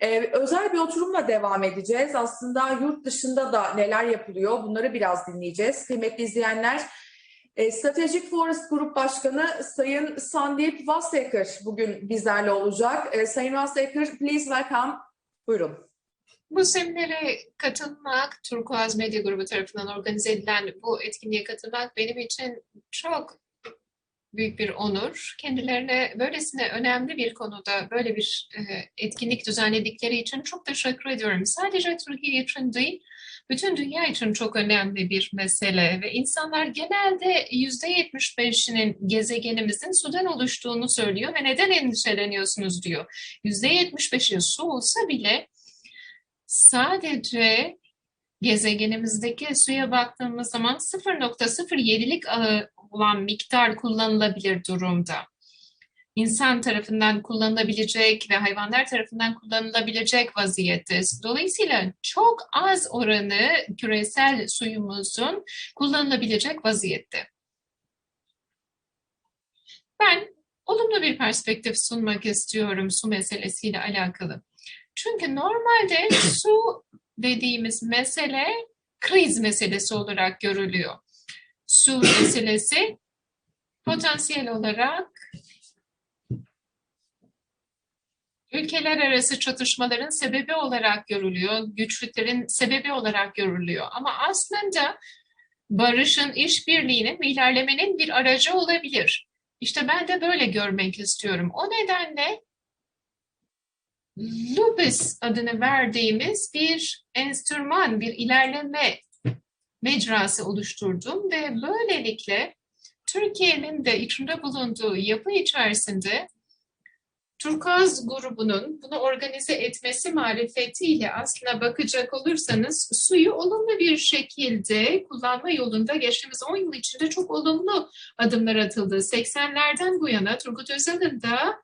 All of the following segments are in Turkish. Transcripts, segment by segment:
Ee, özel bir oturumla devam edeceğiz. Aslında yurt dışında da neler yapılıyor bunları biraz dinleyeceğiz. Kıymetli izleyenler, e, Stratejik Forest Grup Başkanı Sayın Sandip Vasekar bugün bizlerle olacak. E, Sayın Vasekar, please welcome. Buyurun. Bu seminere katılmak, Turkuaz Medya Grubu tarafından organize edilen bu etkinliğe katılmak benim için çok büyük bir onur. Kendilerine böylesine önemli bir konuda böyle bir e, etkinlik düzenledikleri için çok teşekkür ediyorum. Sadece Türkiye için değil, bütün dünya için çok önemli bir mesele ve insanlar genelde yüzde yetmiş beşinin gezegenimizin sudan oluştuğunu söylüyor ve neden endişeleniyorsunuz diyor. Yüzde yetmiş beşi su olsa bile sadece gezegenimizdeki suya baktığımız zaman 0.07'lik olan miktar kullanılabilir durumda. İnsan tarafından kullanılabilecek ve hayvanlar tarafından kullanılabilecek vaziyette. Dolayısıyla çok az oranı küresel suyumuzun kullanılabilecek vaziyette. Ben olumlu bir perspektif sunmak istiyorum su meselesiyle alakalı. Çünkü normalde su dediğimiz mesele kriz meselesi olarak görülüyor. Su meselesi potansiyel olarak ülkeler arası çatışmaların sebebi olarak görülüyor, güçlüklerin sebebi olarak görülüyor. Ama aslında barışın, işbirliğinin ve ilerlemenin bir aracı olabilir. İşte ben de böyle görmek istiyorum. O nedenle lupus adını verdiğimiz bir enstrüman, bir ilerleme mecrası oluşturdum ve böylelikle Türkiye'nin de içinde bulunduğu yapı içerisinde Turkuaz grubunun bunu organize etmesi marifetiyle aslına bakacak olursanız suyu olumlu bir şekilde kullanma yolunda geçtiğimiz 10 yıl içinde çok olumlu adımlar atıldı. 80'lerden bu yana Turgut Özal'ın da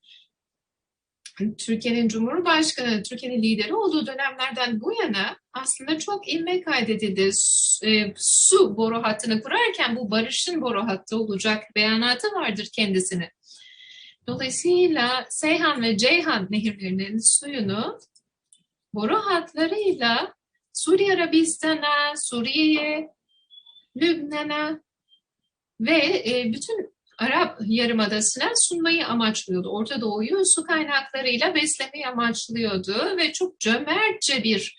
Türkiye'nin Cumhurbaşkanı, Türkiye'nin lideri olduğu dönemlerden bu yana aslında çok ilme kaydedildi. E, su boru hattını kurarken bu barışın boru hattı olacak beyanatı vardır kendisine. Dolayısıyla Seyhan ve Ceyhan nehirlerinin suyunu boru hatlarıyla Suriye Arabistan'a, Suriye'ye, Lübnan'a ve e, bütün Arap Yarımadası'na sunmayı amaçlıyordu. Orta Doğu'yu su kaynaklarıyla beslemeyi amaçlıyordu ve çok cömertçe bir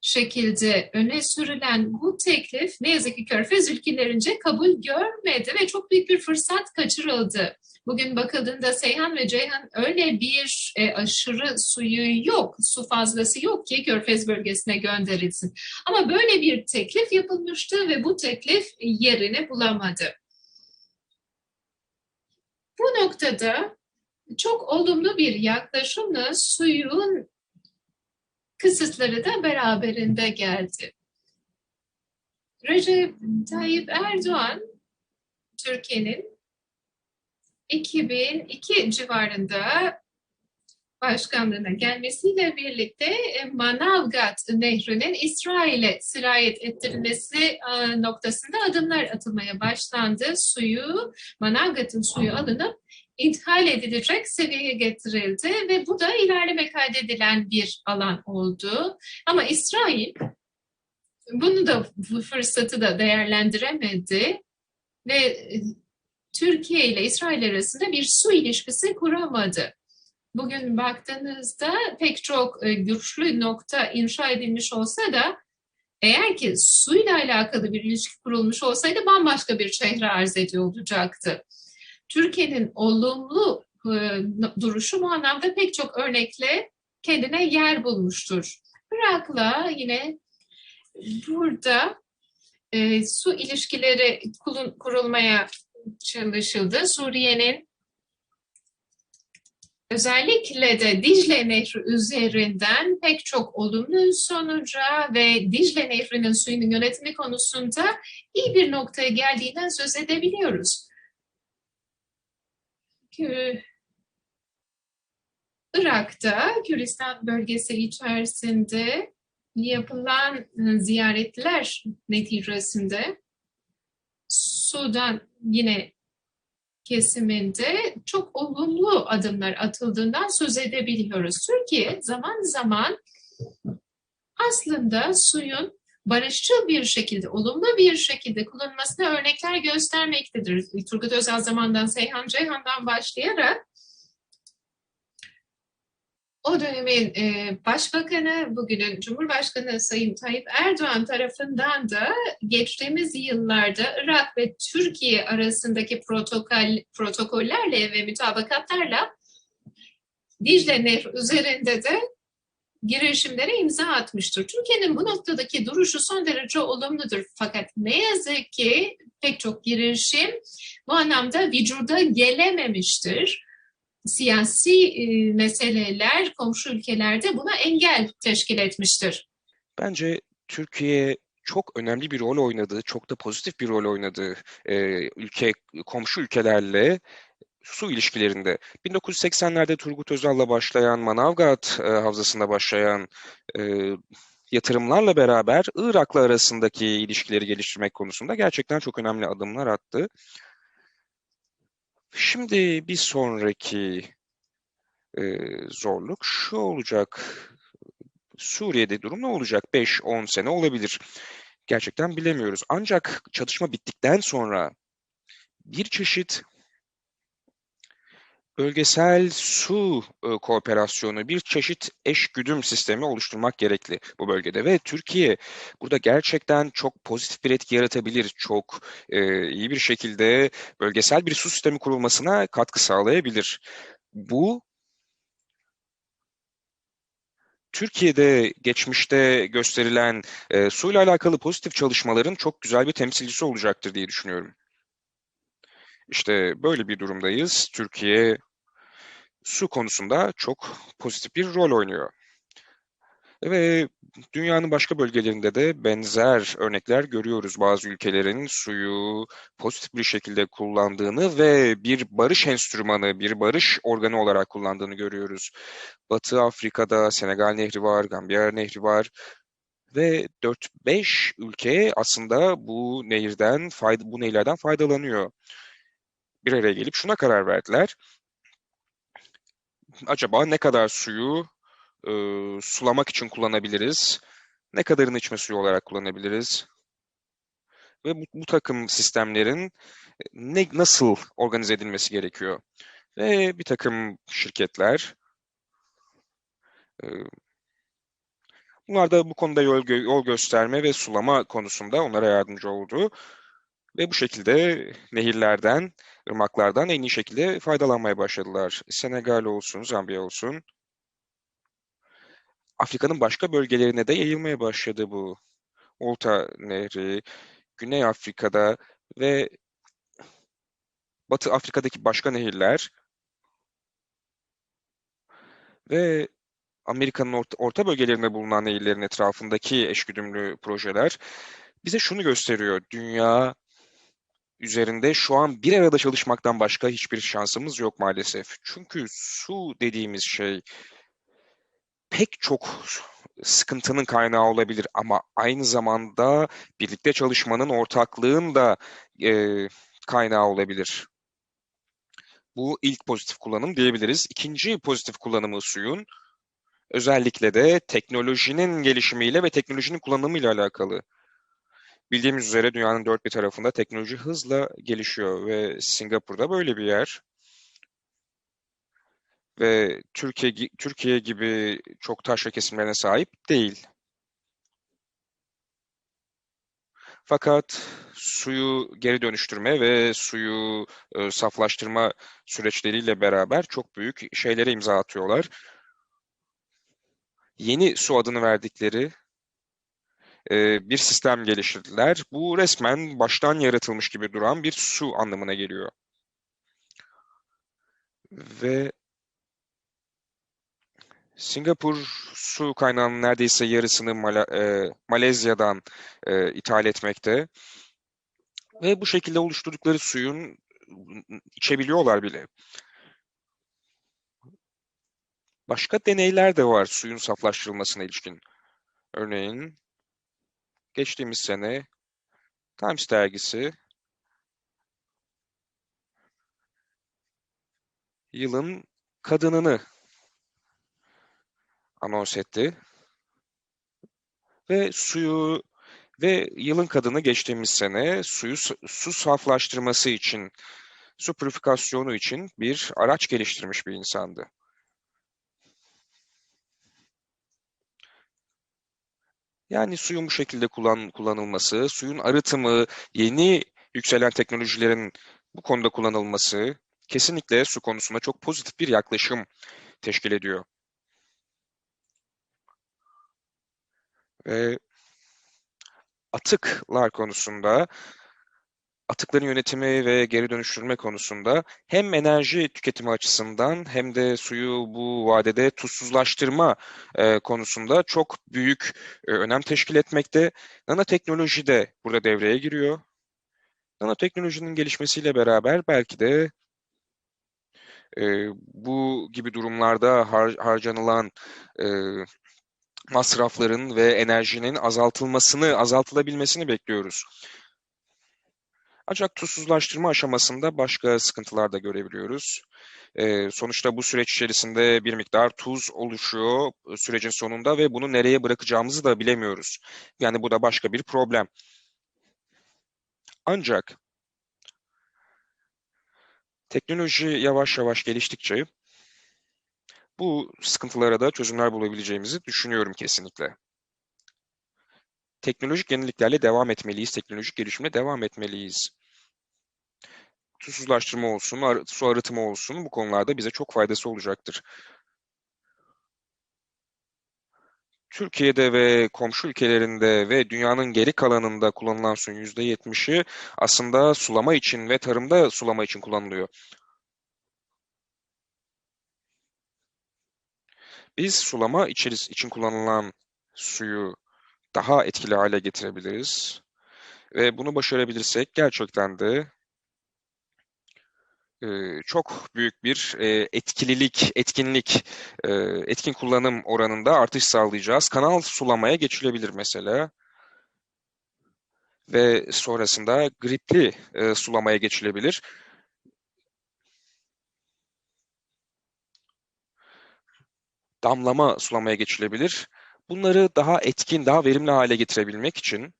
şekilde öne sürülen bu teklif ne yazık ki Körfez ülkelerince kabul görmedi ve çok büyük bir fırsat kaçırıldı. Bugün bakıldığında Seyhan ve Ceyhan öyle bir e, aşırı suyu yok, su fazlası yok ki Körfez bölgesine gönderilsin. Ama böyle bir teklif yapılmıştı ve bu teklif yerini bulamadı. Bu noktada çok olumlu bir yaklaşımla suyun kısıtları da beraberinde geldi. Recep Tayyip Erdoğan Türkiye'nin 2002 civarında başkanlığına gelmesiyle birlikte e, Manavgat Nehri'nin İsrail'e sirayet ettirilmesi e, noktasında adımlar atılmaya başlandı. Suyu, Manavgat'ın suyu alınıp ithal edilecek seviyeye getirildi ve bu da ilerleme kaydedilen bir alan oldu. Ama İsrail bunu da bu fırsatı da değerlendiremedi ve e, Türkiye ile İsrail arasında bir su ilişkisi kuramadı. Bugün baktığınızda pek çok e, güçlü nokta inşa edilmiş olsa da eğer ki suyla alakalı bir ilişki kurulmuş olsaydı bambaşka bir çehre arz ediyor olacaktı. Türkiye'nin olumlu e, duruşu bu anlamda pek çok örnekle kendine yer bulmuştur. Irak'la yine burada e, su ilişkileri kurulmaya çalışıldı. Suriye'nin özellikle de Dicle Nehri üzerinden pek çok olumlu sonuca ve Dicle Nehri'nin suyunun yönetimi konusunda iyi bir noktaya geldiğinden söz edebiliyoruz. Irak'ta, Kürdistan bölgesi içerisinde yapılan ziyaretler neticesinde Sudan yine kesiminde çok olumlu adımlar atıldığından söz edebiliyoruz. Türkiye zaman zaman aslında suyun barışçıl bir şekilde, olumlu bir şekilde kullanılmasına örnekler göstermektedir. Turgut Özal zamandan Seyhan Ceyhan'dan başlayarak o dönemin e, başbakanı, bugünün Cumhurbaşkanı Sayın Tayyip Erdoğan tarafından da geçtiğimiz yıllarda Irak ve Türkiye arasındaki protokol protokollerle ve mütabakatlarla Dicle Nehri üzerinde de girişimlere imza atmıştır. Türkiye'nin bu noktadaki duruşu son derece olumludur. Fakat ne yazık ki pek çok girişim bu anlamda vücuda gelememiştir. Siyasi e, meseleler komşu ülkelerde buna engel teşkil etmiştir. Bence Türkiye çok önemli bir rol oynadığı, çok da pozitif bir rol oynadığı e, ülke komşu ülkelerle su ilişkilerinde 1980'lerde Turgut Özal'la başlayan Manavgat e, Havzası'nda başlayan e, yatırımlarla beraber Irak'la arasındaki ilişkileri geliştirmek konusunda gerçekten çok önemli adımlar attı. Şimdi bir sonraki e, zorluk şu olacak. Suriye'de durum ne olacak? 5-10 sene olabilir. Gerçekten bilemiyoruz. Ancak çatışma bittikten sonra bir çeşit bölgesel su e, kooperasyonu, bir çeşit eşgüdüm sistemi oluşturmak gerekli bu bölgede ve Türkiye burada gerçekten çok pozitif bir etki yaratabilir, çok e, iyi bir şekilde bölgesel bir su sistemi kurulmasına katkı sağlayabilir. Bu Türkiye'de geçmişte gösterilen e, suyla alakalı pozitif çalışmaların çok güzel bir temsilcisi olacaktır diye düşünüyorum. İşte böyle bir durumdayız. Türkiye su konusunda çok pozitif bir rol oynuyor. Ve dünyanın başka bölgelerinde de benzer örnekler görüyoruz. Bazı ülkelerin suyu pozitif bir şekilde kullandığını ve bir barış enstrümanı, bir barış organı olarak kullandığını görüyoruz. Batı Afrika'da Senegal Nehri var, Gambiya Nehri var ve 4-5 ülke aslında bu nehirden bu nehirlerden faydalanıyor. Bir araya gelip şuna karar verdiler. Acaba ne kadar suyu e, sulamak için kullanabiliriz? Ne kadarını içme suyu olarak kullanabiliriz? Ve bu, bu takım sistemlerin ne nasıl organize edilmesi gerekiyor? Ve bir takım şirketler e, bunlar da bu konuda yol, yol gösterme ve sulama konusunda onlara yardımcı oldu. Ve bu şekilde nehirlerden, ırmaklardan en iyi şekilde faydalanmaya başladılar. Senegal olsun, Zambiya olsun. Afrika'nın başka bölgelerine de yayılmaya başladı bu. Volta Nehri, Güney Afrika'da ve Batı Afrika'daki başka nehirler ve Amerika'nın orta, orta bölgelerinde bulunan nehirlerin etrafındaki eşgüdümlü projeler bize şunu gösteriyor. Dünya üzerinde şu an bir arada çalışmaktan başka hiçbir şansımız yok maalesef. Çünkü su dediğimiz şey pek çok sıkıntının kaynağı olabilir ama aynı zamanda birlikte çalışmanın, ortaklığın da e, kaynağı olabilir. Bu ilk pozitif kullanım diyebiliriz. İkinci pozitif kullanımı suyun özellikle de teknolojinin gelişimiyle ve teknolojinin kullanımıyla alakalı. Bildiğimiz üzere dünyanın dört bir tarafında teknoloji hızla gelişiyor ve Singapur'da böyle bir yer. Ve Türkiye Türkiye gibi çok taşra kesimlerine sahip değil. Fakat suyu geri dönüştürme ve suyu e, saflaştırma süreçleriyle beraber çok büyük şeylere imza atıyorlar. Yeni su adını verdikleri e, bir sistem geliştirdiler. Bu resmen baştan yaratılmış gibi duran bir su anlamına geliyor. Ve Singapur su kaynağının neredeyse yarısını Mala e, Malezya'dan e, ithal etmekte. Ve bu şekilde oluşturdukları suyun içebiliyorlar bile. Başka deneyler de var suyun saflaştırılmasına ilişkin. Örneğin geçtiğimiz sene Times dergisi yılın kadınını anons etti. Ve suyu ve yılın kadını geçtiğimiz sene suyu su saflaştırması için, su pürifikasyonu için bir araç geliştirmiş bir insandı. Yani suyun bu şekilde kullan, kullanılması, suyun arıtımı, yeni yükselen teknolojilerin bu konuda kullanılması kesinlikle su konusunda çok pozitif bir yaklaşım teşkil ediyor. Ve atıklar konusunda, atıkların yönetimi ve geri dönüştürme konusunda hem enerji tüketimi açısından hem de suyu bu vadede tuzsuzlaştırma e, konusunda çok büyük e, önem teşkil etmekte. Nanoteknoloji de burada devreye giriyor. Nanoteknolojinin gelişmesiyle beraber belki de e, bu gibi durumlarda har harcanılan e, masrafların ve enerjinin azaltılmasını, azaltılabilmesini bekliyoruz. Ancak tuzsuzlaştırma aşamasında başka sıkıntılar da görebiliyoruz. Ee, sonuçta bu süreç içerisinde bir miktar tuz oluşuyor sürecin sonunda ve bunu nereye bırakacağımızı da bilemiyoruz. Yani bu da başka bir problem. Ancak teknoloji yavaş yavaş geliştikçe bu sıkıntılara da çözümler bulabileceğimizi düşünüyorum kesinlikle. Teknolojik yeniliklerle devam etmeliyiz, teknolojik gelişimle devam etmeliyiz. Susuzlaştırma olsun, su arıtımı olsun bu konularda bize çok faydası olacaktır. Türkiye'de ve komşu ülkelerinde ve dünyanın geri kalanında kullanılan suyun %70'i aslında sulama için ve tarımda sulama için kullanılıyor. Biz sulama içeris için kullanılan suyu daha etkili hale getirebiliriz. Ve bunu başarabilirsek gerçekten de çok büyük bir e, etkililik, etkinlik, e, etkin kullanım oranında artış sağlayacağız. Kanal sulamaya geçilebilir mesela. Ve sonrasında gripli e, sulamaya geçilebilir. damlama sulamaya geçilebilir. Bunları daha etkin, daha verimli hale getirebilmek için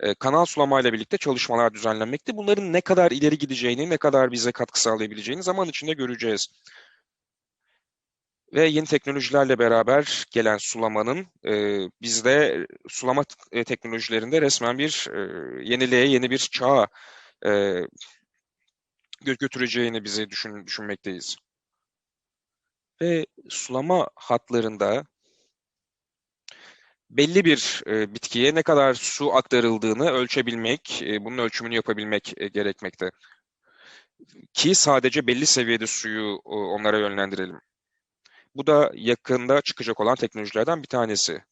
e, kanal sulamayla birlikte çalışmalar düzenlenmekte. Bunların ne kadar ileri gideceğini, ne kadar bize katkı sağlayabileceğini zaman içinde göreceğiz. Ve yeni teknolojilerle beraber gelen sulamanın e, bizde sulama e, teknolojilerinde resmen bir e, yeniliğe, yeni bir çağa e, götüreceğini bize düşün, düşünmekteyiz ve sulama hatlarında belli bir e, bitkiye ne kadar su aktarıldığını ölçebilmek, e, bunun ölçümünü yapabilmek e, gerekmekte. Ki sadece belli seviyede suyu e, onlara yönlendirelim. Bu da yakında çıkacak olan teknolojilerden bir tanesi.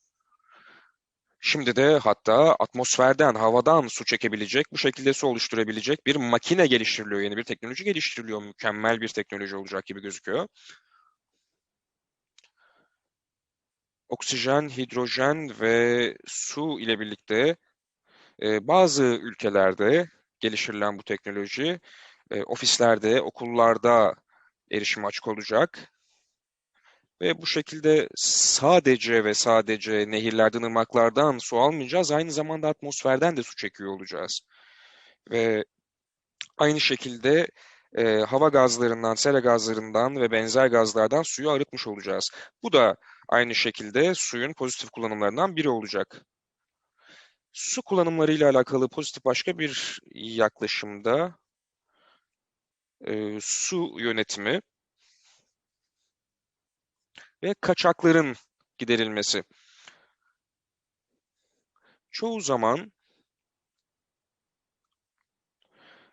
Şimdi de hatta atmosferden, havadan su çekebilecek, bu şekilde su oluşturabilecek bir makine geliştiriliyor, yeni bir teknoloji geliştiriliyor. Mükemmel bir teknoloji olacak gibi gözüküyor. Oksijen, hidrojen ve su ile birlikte e, bazı ülkelerde geliştirilen bu teknoloji e, ofislerde, okullarda erişim açık olacak. Ve bu şekilde sadece ve sadece nehirlerden, ırmaklardan su almayacağız. Aynı zamanda atmosferden de su çekiyor olacağız. Ve aynı şekilde e, hava gazlarından, sera gazlarından ve benzer gazlardan suyu arıtmış olacağız. Bu da aynı şekilde suyun pozitif kullanımlarından biri olacak. Su kullanımları ile alakalı pozitif başka bir yaklaşımda e, su yönetimi ve kaçakların giderilmesi. Çoğu zaman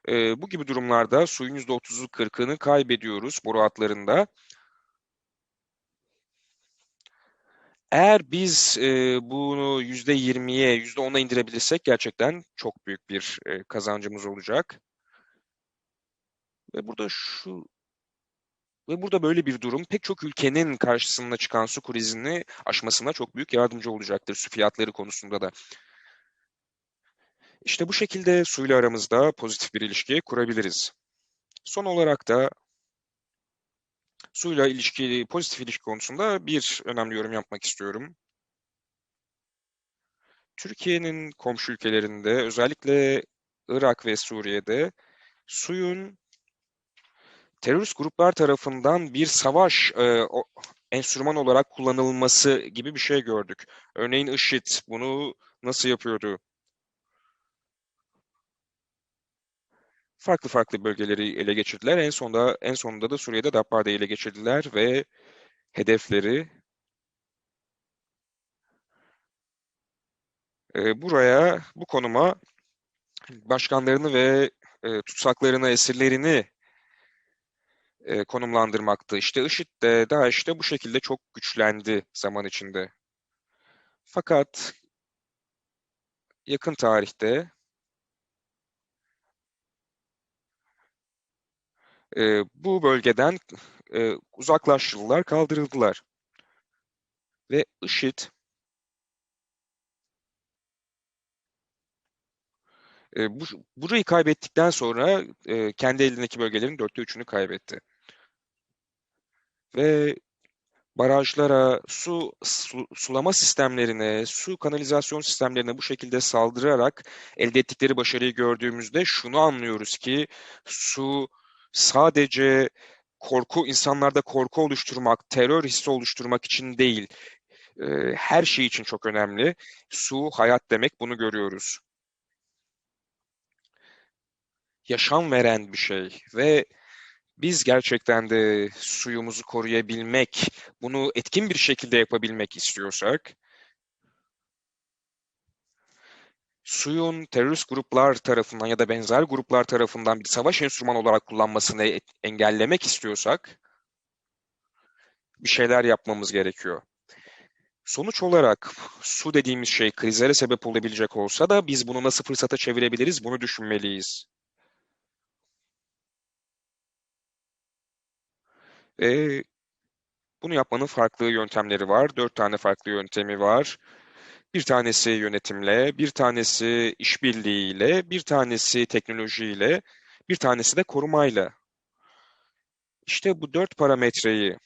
e, bu gibi durumlarda suyun %30'u 40'ını kaybediyoruz boru hatlarında. Eğer biz e, bunu %20'ye, %10'a indirebilirsek gerçekten çok büyük bir e, kazancımız olacak. Ve burada şu ve burada böyle bir durum pek çok ülkenin karşısına çıkan su krizini aşmasına çok büyük yardımcı olacaktır su fiyatları konusunda da. İşte bu şekilde suyla aramızda pozitif bir ilişki kurabiliriz. Son olarak da suyla ilişki, pozitif ilişki konusunda bir önemli yorum yapmak istiyorum. Türkiye'nin komşu ülkelerinde özellikle Irak ve Suriye'de suyun terörist gruplar tarafından bir savaş e, o, enstrüman olarak kullanılması gibi bir şey gördük. Örneğin IŞİD bunu nasıl yapıyordu? Farklı farklı bölgeleri ele geçirdiler. En sonunda en sonunda da Suriye'de Dabbade'yi ele geçirdiler ve hedefleri e, buraya, bu konuma başkanlarını ve e, tutsaklarını, esirlerini e, konumlandırmaktı. İşte IŞİD de, DAEŞ de bu şekilde çok güçlendi zaman içinde. Fakat yakın tarihte e, bu bölgeden e, uzaklaştırıldılar, kaldırıldılar. Ve IŞİD e, bu, burayı kaybettikten sonra e, kendi elindeki bölgelerin dörtte üçünü kaybetti. Ve barajlara, su, su- sulama sistemlerine, su kanalizasyon sistemlerine bu şekilde saldırarak elde ettikleri başarıyı gördüğümüzde şunu anlıyoruz ki su sadece korku, insanlarda korku oluşturmak, terör hissi oluşturmak için değil, e, her şey için çok önemli. Su hayat demek, bunu görüyoruz. Yaşam veren bir şey ve biz gerçekten de suyumuzu koruyabilmek, bunu etkin bir şekilde yapabilmek istiyorsak, suyun terörist gruplar tarafından ya da benzer gruplar tarafından bir savaş enstrümanı olarak kullanmasını engellemek istiyorsak, bir şeyler yapmamız gerekiyor. Sonuç olarak su dediğimiz şey krizlere sebep olabilecek olsa da biz bunu nasıl fırsata çevirebiliriz, bunu düşünmeliyiz. Ve bunu yapmanın farklı yöntemleri var. Dört tane farklı yöntemi var. Bir tanesi yönetimle, bir tanesi işbirliğiyle, bir tanesi teknolojiyle, bir tanesi de korumayla. İşte bu dört parametreyi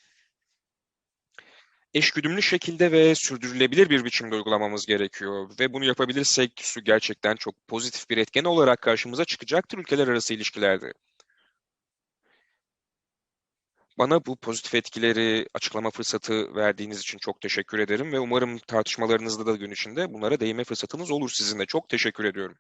eşgüdümlü şekilde ve sürdürülebilir bir biçimde uygulamamız gerekiyor. Ve bunu yapabilirsek su gerçekten çok pozitif bir etken olarak karşımıza çıkacaktır ülkeler arası ilişkilerde. Bana bu pozitif etkileri açıklama fırsatı verdiğiniz için çok teşekkür ederim ve umarım tartışmalarınızda da gün içinde bunlara değinme fırsatınız olur sizinle. Çok teşekkür ediyorum.